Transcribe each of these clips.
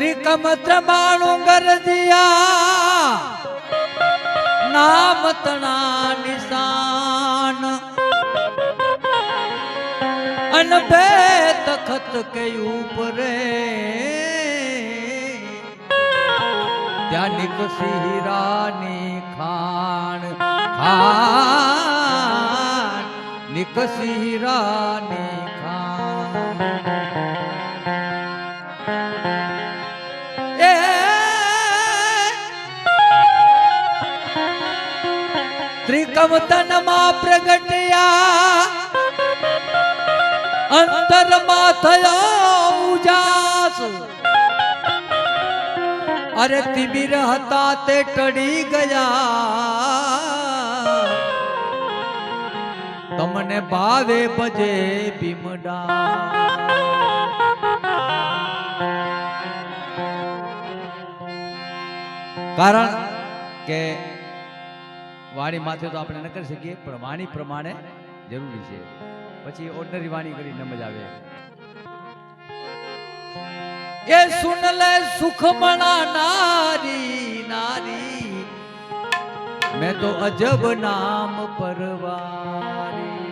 ત્રિકમ ત્રમાણું ગરજિયા નામ તણા નિશાન અન બે તખત કે ઉપરે ત્યાં નિકસી હીરાની ખાણ ખાણ નિકસી હીરાની ખાણ ત્રિકમ તનમાં પ્રગટ્યા. અંતરમાં થયો ઉજાસ. અરે તિબિર હતા તે ટળી ગયા. તમને ભાવે ભજે ભીમડા. કારણ કે વાણી માથે તો આપણે ન કરી શકીએ, પણ વાણી પ્રમાણે જરૂરી છે. પછી ઓર્ડનરી વાણી કરી ન મજા આવે. એ સુન લે સુખમણા નારી નારી. મેં તો અજબ નામ પરવારી.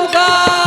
उगा